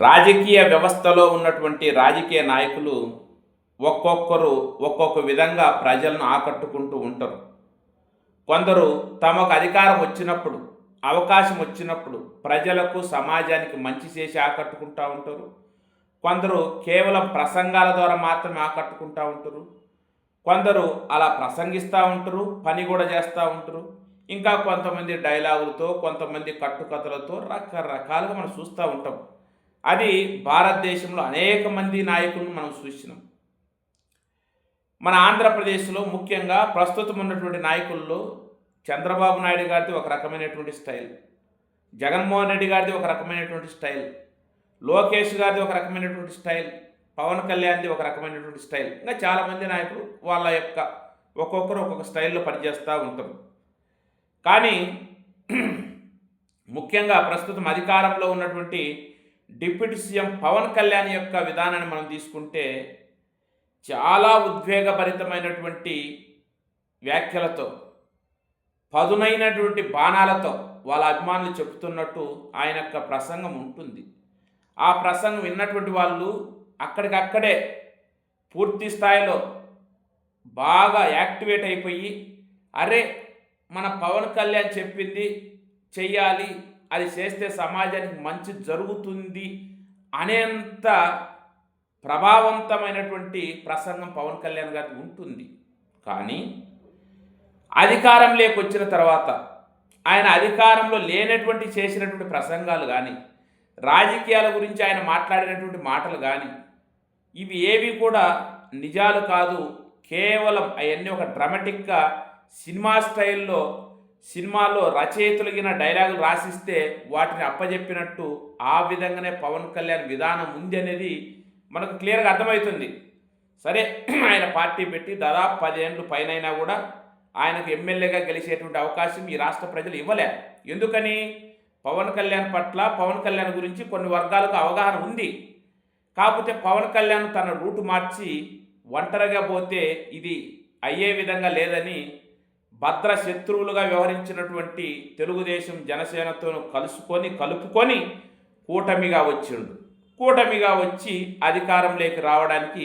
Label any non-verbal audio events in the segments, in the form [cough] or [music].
రాజకీయ వ్యవస్థలో ఉన్నటువంటి రాజకీయ నాయకులు ఒక్కొక్కరు ఒక్కొక్క విధంగా ప్రజలను ఆకట్టుకుంటూ ఉంటారు. కొందరు తమకు అధికారం వచ్చినప్పుడు అవకాశం వచ్చినప్పుడు ప్రజలకు సమాజానికి మంచి చేసి ఆకట్టుకుంటూ ఉంటారు. కొందరు కేవలం ప్రసంగాల ద్వారా మాత్రమే ఆకట్టుకుంటూ ఉంటారు. కొందరు అలా ప్రసంగిస్తూ ఉంటారు పని కూడా చేస్తూ ఉంటారు. ఇంకా కొంతమంది డైలాగులతో కొంతమంది కట్టుకథలతో రకరకాలుగా మనం చూస్తూ ఉంటాం. అది భారతదేశంలో అనేక మంది నాయకులను మనం చూసినాం మన ఆంధ్రప్రదేశ్లో ముఖ్యంగా ప్రస్తుతం ఉన్నటువంటి నాయకుల్లో చంద్రబాబు నాయుడు గారిది ఒక రకమైనటువంటి స్టైల్ జగన్మోహన్ రెడ్డి గారిది ఒక రకమైనటువంటి స్టైల్ లోకేష్ గారిది ఒక రకమైనటువంటి స్టైల్ పవన్ కళ్యాణ్ది ఒక రకమైనటువంటి స్టైల్. ఇంకా చాలామంది నాయకులు వాళ్ళ యొక్క ఒక్కొక్కరు ఒక్కొక్క స్టైల్లో పనిచేస్తూ ఉంటారు. కానీ ముఖ్యంగా ప్రస్తుతం అధికారంలో ఉన్నటువంటి డిప్యూటీ సీఎం పవన్ కళ్యాణ్ యొక్క విధానాన్ని మనం తీసుకుంటే చాలా ఉద్వేగభరితమైనటువంటి వ్యాఖ్యలతో పదునైనటువంటి బాణాలతో వాళ్ళ అభిమానులు చెప్తున్నట్టు ఆయన యొక్క ప్రసంగం ఉంటుంది. ఆ ప్రసంగం విన్నటువంటి వాళ్ళు అక్కడికక్కడే పూర్తి స్థాయిలో బాగా యాక్టివేట్ అయిపోయి అరే మన పవన్ కళ్యాణ్ చెప్పింది చెయ్యాలి అది చేస్తే సమాజానికి మంచి జరుగుతుంది అనేంత ప్రభావవంతమైనటువంటి ప్రసంగం పవన్ కళ్యాణ్ గారికి ఉంటుంది. కానీ అధికారం లేకొచ్చిన తర్వాత ఆయన అధికారంలో లేనటువంటి చేసినటువంటి ప్రసంగాలు కానీ రాజకీయాల గురించి ఆయన మాట్లాడినటువంటి మాటలు కానీ ఇవి ఏవి కూడా నిజాలు కాదు. కేవలం అవన్నీ ఒక డ్రామాటిక్గా సినిమా స్టైల్లో సినిమాలో రచయితలుగిన డైలాగులు రాసిస్తే వాటిని అప్పజెప్పినట్టు ఆ విధంగానే పవన్ కళ్యాణ్ విధానం ఉంది అనేది మనకు క్లియర్గా అర్థమవుతుంది. సరే [clears throat] ఆయన పార్టీ పెట్టి దాదాపు పదేళ్ళు పైనైనా కూడా ఆయనకు ఎమ్మెల్యేగా గెలిచేటువంటి అవకాశం ఈ రాష్ట్ర ప్రజలు ఇవ్వలే. ఎందుకని? పవన్ కళ్యాణ్ పట్ల పవన్ కళ్యాణ్ గురించి కొన్ని వర్గాలకు అవగాహన ఉంది. కాకపోతే పవన్ కళ్యాణ్ తన రూటు మార్చి ఒంటరిగా పోతే ఇది అయ్యే విధంగా లేదని భద్ర శత్రువులుగా వ్యవహరించినటువంటి తెలుగుదేశం జనసేనతో కలుసుకొని కలుపుకొని కూటమిగా వచ్చిండు. కూటమిగా వచ్చి అధికారంలోకి రావడానికి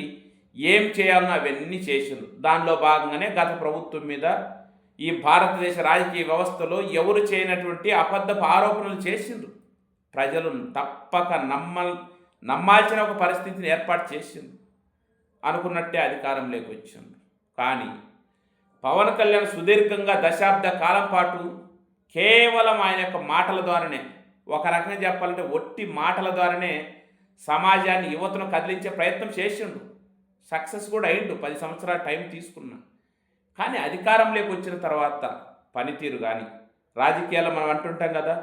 ఏం చేయాలని అవన్నీ చేసిండు. దానిలో భాగంగానే గత ప్రభుత్వం మీద ఈ భారతదేశ రాజకీయ వ్యవస్థలో ఎవరు చేయనటువంటి అబద్ధపు ఆరోపణలు చేసిండ్రు ప్రజలు తప్పక నమ్మ నమ్మాల్సిన ఒక పరిస్థితిని ఏర్పాటు చేసిండు. అనుకున్నట్టే అధికారంలోకి వచ్చిండు. కానీ పవన్ కళ్యాణ్ సుదీర్ఘంగా దశాబ్ద కాలం పాటు కేవలం ఆయన యొక్క మాటల ద్వారానే ఒక రకంగా చెప్పాలంటే ఒట్టి మాటల ద్వారానే సమాజాన్ని యువతను కదిలించే ప్రయత్నం చేసిండు. సక్సెస్ కూడా అయిండు పది సంవత్సరాల టైం తీసుకున్నా. కానీ అధికారంలోకి వచ్చిన తర్వాత పనితీరు కానీ రాజకీయాల్లో మనం అంటుంటాం కదా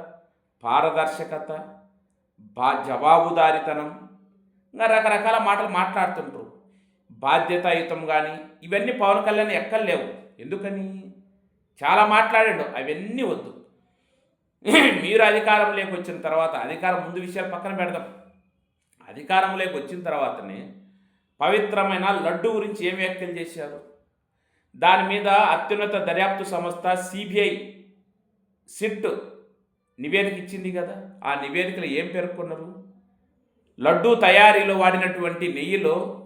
పారదర్శకత బా జవాబుదారితనం ఇంకా రకరకాల మాటలు మాట్లాడుతుంటారు బాధ్యతాయుతం కానీ ఇవన్నీ పవన్ కళ్యాణ్ ఎక్కడ లేవు ఎందుకని? చాలా మాట్లాడాడు అవన్నీ వద్దు. [clears throat] మీరు అధికారం వచ్చిన తర్వాత అధికారం ముందు విషయాలు పక్కన పెడదాం. అధికారం వచ్చిన తర్వాతనే పవిత్రమైన లడ్డు గురించి ఏం వ్యాఖ్యలు చేశారు? దాని మీద అత్యున్నత దర్యాప్తు సంస్థ సిబిఐ సిట్ నివేదిక ఇచ్చింది కదా ఆ నివేదికలో ఏం పేర్కొన్నారు? లడ్డూ తయారీలో వాడినటువంటి నెయ్యిలో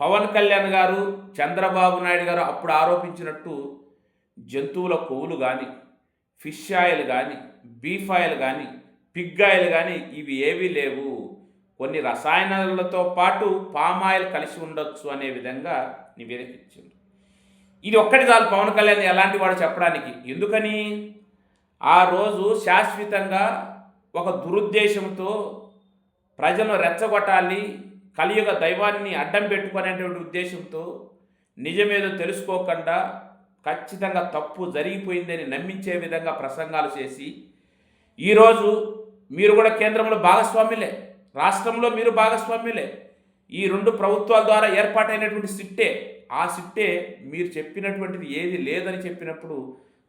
పవన్ కళ్యాణ్ గారు చంద్రబాబు నాయుడు గారు అప్పుడు ఆరోపించినట్టు జంతువుల కొవ్వులు కానీ ఫిష్ ఆయిల్ కానీ బీఫ్ ఆయిల్ కానీ పిగ్ ఆయిల్ కానీ ఇవి ఏవీ లేవు. కొన్ని రసాయనాలతో పాటు పామ్ ఆయిల్ కలిసి ఉండొచ్చు అనే విధంగా నివేదించింది ఇది ఒక్కటి చాలు పవన్ కళ్యాణ్ ఎలాంటి వాడు చెప్పడానికి? ఎందుకని? ఆ రోజు శాశ్వతంగా ఒక దురుద్దేశంతో ప్రజలను రెచ్చగొట్టాలి కలియుగ దైవాన్ని అడ్డం పెట్టుకునేటువంటి ఉద్దేశంతో నిజమేదో తెలుసుకోకుండా ఖచ్చితంగా తప్పు జరిగిపోయిందని నమ్మించే విధంగా ప్రసంగాలు చేసి ఈరోజు మీరు కూడా కేంద్రంలో భాగస్వామ్యులే రాష్ట్రంలో మీరు భాగస్వామ్యులే. ఈ రెండు ప్రభుత్వాల ద్వారా ఏర్పాటైనటువంటి సిట్టే ఆ సిట్టే మీరు చెప్పినటువంటిది ఏది లేదని చెప్పినప్పుడు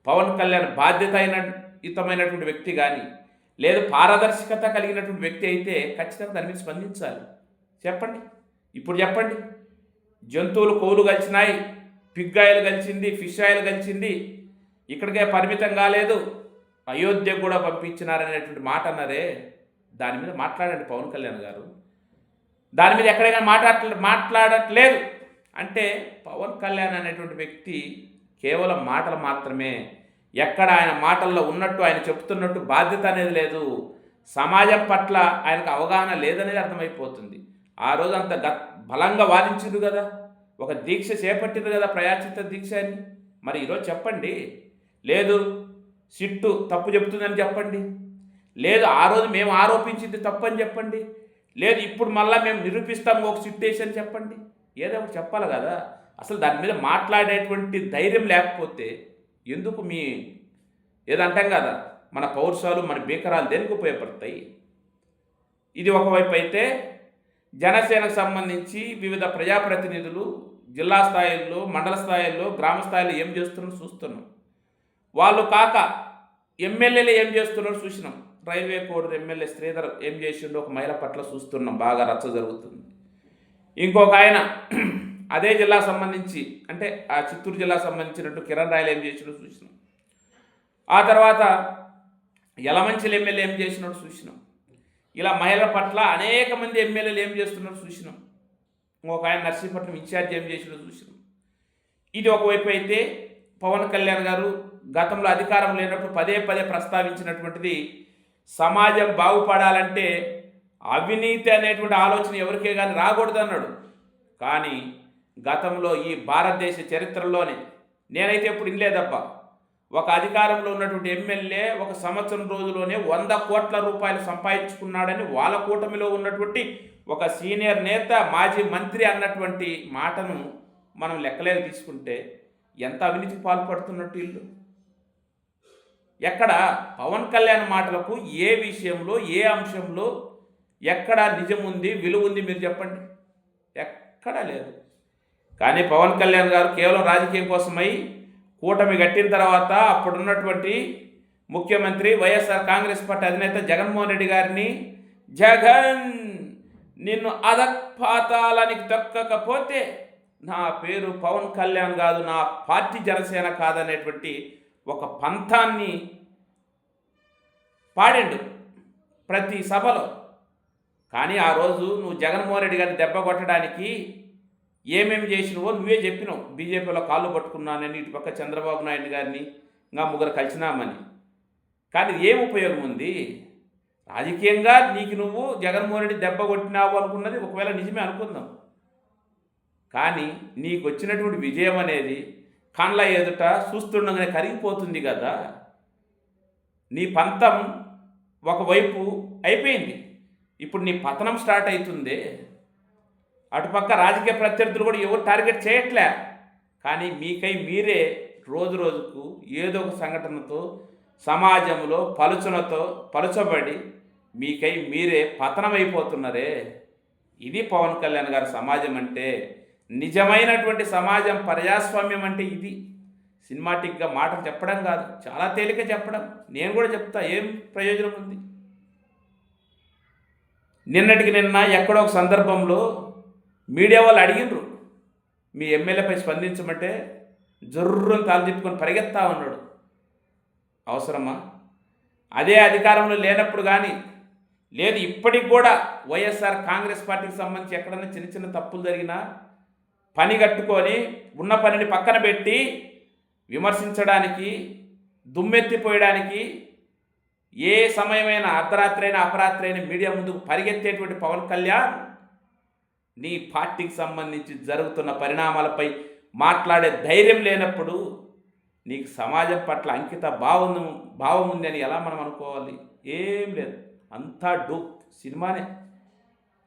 పవన్ కళ్యాణ్ బాధ్యత అయిన హితమైనటువంటి వ్యక్తి కానీ లేదు పారదర్శకత కలిగినటువంటి వ్యక్తి అయితే ఖచ్చితంగా దాని మీద స్పందించాలి. చెప్పండి. ఇప్పుడు చెప్పండి. జంతువులు కోలు కలిసినాయి పిగ్ ఆయిల్ కలిసింది ఫిష్ ఆయిల్ కలిసింది ఇక్కడికే పరిమితం కాలేదు. అయోధ్య కూడా పంపించినారనేటువంటి మాట అన్నారే. దాని మీద మాట్లాడండి పవన్ కళ్యాణ్ గారు. దాని మీద ఎక్కడైనా మాట్లాడ మాట్లాడట్లేదు. అంటే పవన్ కళ్యాణ్ అనేటువంటి వ్యక్తి కేవలం మాటలు మాత్రమే. ఎక్కడ ఆయన మాటల్లో ఉన్నట్టు ఆయన చెప్తున్నట్టు బాధ్యత అనేది లేదు. సమాజం పట్ల ఆయనకు అవగాహన లేదనేది అర్థమైపోతుంది. ఆ రోజు అంత గ బలంగా వాదించింది కదా. ఒక దీక్ష చేపట్టింది కదా ప్రయాచిత దీక్ష అని. మరి ఈరోజు చెప్పండి. లేదు సిట్టు తప్పు చెప్తుందని చెప్పండి. లేదు ఆ రోజు మేము ఆరోపించింది తప్పు అని చెప్పండి. లేదు ఇప్పుడు మళ్ళీ మేము నిరూపిస్తాము ఒక సిట్ అని చెప్పండి. ఏదో ఒకటి చెప్పాలి కదా. అసలు దాని మీద మాట్లాడేటువంటి ధైర్యం లేకపోతే ఎందుకు మీ ఏదంటాం కదా మన పౌరుషాలు మన బీకరాలు దేనికి ఉపయోగపడతాయి? ఇది ఒకవైపు అయితే జనసేనకు సంబంధించి వివిధ ప్రజాప్రతినిధులు జిల్లా స్థాయిల్లో మండల స్థాయిల్లో గ్రామ స్థాయిలో ఏం చేస్తున్నారో చూస్తున్నాం. వాళ్ళు కాక ఎమ్మెల్యేలు ఏం చేస్తున్నారో చూసినాం. రైల్వే కోడ్ ఎమ్మెల్యే శ్రీధర్ ఏం చేసిండో ఒక మహిళ పట్ల చూస్తున్నాం. బాగా రచ్చ జరుగుతుంది. ఇంకొక ఆయన [clears throat] అదే జిల్లా సంబంధించి అంటే ఆ చిత్తూరు జిల్లా సంబంధించినట్టు కిరణ్ రాయలు ఏం చేసినో చూసినాం. ఆ తర్వాత యలమంచిలి ఎమ్మెల్యే ఏం చేసినట్టు చూసినాం. ఇలా మహిళల పట్ల అనేక మంది ఎమ్మెల్యేలు ఏం చేస్తున్నారో చూసినాం. ఒక ఆయన నర్సీపట్నం ఇన్ఛార్జ్ ఏం చేసినో చూసినాం. ఇది ఒకవైపు అయితే పవన్ కళ్యాణ్ గారు గతంలో అధికారం లేనప్పుడు పదే పదే ప్రస్తావించినటువంటిది సమాజం బాగుపడాలంటే అవినీతి అనేటువంటి ఆలోచన ఎవరికే కానీ రాకూడదు అన్నాడు. కానీ గతంలో ఈ భారతదేశ చరిత్రలోనే నేనైతే ఇప్పుడు వినలేదబ్బా. ఒక అధికారంలో ఉన్నటువంటి ఎమ్మెల్యే ఒక సంవత్సరం రోజులోనే వంద కోట్ల రూపాయలు సంపాదించుకున్నాడని వాళ్ళ కూటమిలో ఉన్నటువంటి ఒక సీనియర్ నేత మాజీ మంత్రి అన్నటువంటి మాటను మనం లెక్కలేక తీసుకుంటే ఎంత అవినీతికి పాల్పడుతున్నట్టు ఇల్లు ఎక్కడ పవన్ కళ్యాణ్ మాటలకు ఏ విషయంలో ఏ అంశంలో ఎక్కడ నిజం ఉంది విలువ ఉంది మీరు చెప్పండి. ఎక్కడా లేదు. కానీ పవన్ కళ్యాణ్ గారు కేవలం రాజకీయం కోసమై కూటమి కట్టిన తర్వాత అప్పుడున్నటువంటి ముఖ్యమంత్రి వైఎస్ఆర్ కాంగ్రెస్ పార్టీ అధినేత జగన్మోహన్ రెడ్డి గారిని జగన్ నిన్ను అధపాతాలానికి తొక్కకపోతే నా పేరు పవన్ కళ్యాణ్ కాదు నా పార్టీ జనసేన కాదనేటువంటి ఒక పంథాన్ని పాడిండు ప్రతి సభలో. కానీ ఆ రోజు నువ్వు జగన్మోహన్ రెడ్డి గారిని దెబ్బ కొట్టడానికి ఏమేమి చేసినవో నువ్వే చెప్పినావు. బీజేపీలో కాళ్ళు పట్టుకున్నానని ఇటు పక్క చంద్రబాబు నాయుడు గారిని ఇంకా ముగ్గురు కలిసినామని. కానీ ఏం ఉపయోగం ఉంది? రాజకీయంగా నీకు నువ్వు జగన్మోహన్ రెడ్డి దెబ్బ కొట్టినావు అనుకున్నది ఒకవేళ నిజమే అనుకుందాం. కానీ నీకు వచ్చినటువంటి విజయం అనేది కండ్ల ఎదుట చూస్తుండగానే కరిగిపోతుంది కదా. నీ పంతం ఒకవైపు అయిపోయింది. ఇప్పుడు నీ పతనం స్టార్ట్ అవుతుంది. అటుపక్క రాజకీయ ప్రత్యర్థులు కూడా ఎవరు టార్గెట్ చేయట్లే. కానీ మీకై మీరే రోజు రోజుకు ఏదో ఒక సంఘటనతో సమాజంలో పలుచనతో పలుచబడి మీకై మీరే పతనమైపోతున్నారే. ఇది పవన్ కళ్యాణ్ గారి సమాజం అంటే నిజమైనటువంటి సమాజం ప్రజాస్వామ్యం అంటే ఇది. సినిమాటిక్గా మాటలు చెప్పడం కాదు చాలా తేలిక చెప్పడం. నేను కూడా చెప్తా ఏం ప్రయోజనం ఉంది? నిన్నటికి నిన్న ఎక్కడో ఒక సందర్భంలో మీడియా వాళ్ళు అడిగినరు మీ ఎమ్మెల్యేపై స్పందించమంటే జర్రుని తాలు తిప్పుకొని పరిగెత్తా ఉన్నాడు. అవసరమా? అదే అధికారంలో లేనప్పుడు కానీ లేదు ఇప్పటికి కూడా వైఎస్ఆర్ కాంగ్రెస్ పార్టీకి సంబంధించి ఎక్కడైనా చిన్న చిన్న తప్పులు జరిగినా పని కట్టుకొని ఉన్న పనిని పక్కన పెట్టి విమర్శించడానికి దుమ్మెత్తిపోయడానికి ఏ సమయమైన అర్ధరాత్రి అయినా అపరాత్రి అయినా మీడియా ముందుకు పరిగెత్తేటువంటి పవన్ కళ్యాణ్ నీ పార్టీకి సంబంధించి జరుగుతున్న పరిణామాలపై మాట్లాడే ధైర్యం లేనప్పుడు నీకు సమాజం పట్ల అంకిత భావం భావం ఉంది అని ఎలా మనం అనుకోవాలి? ఏం లేదు. అంతా డూప్. సినిమానే.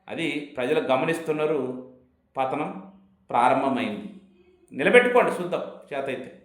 అది ప్రజలు గమనిస్తున్నారు. పతనం ప్రారంభమైంది. నిలబెట్టుకోండి శుద్ధం చేత అయితే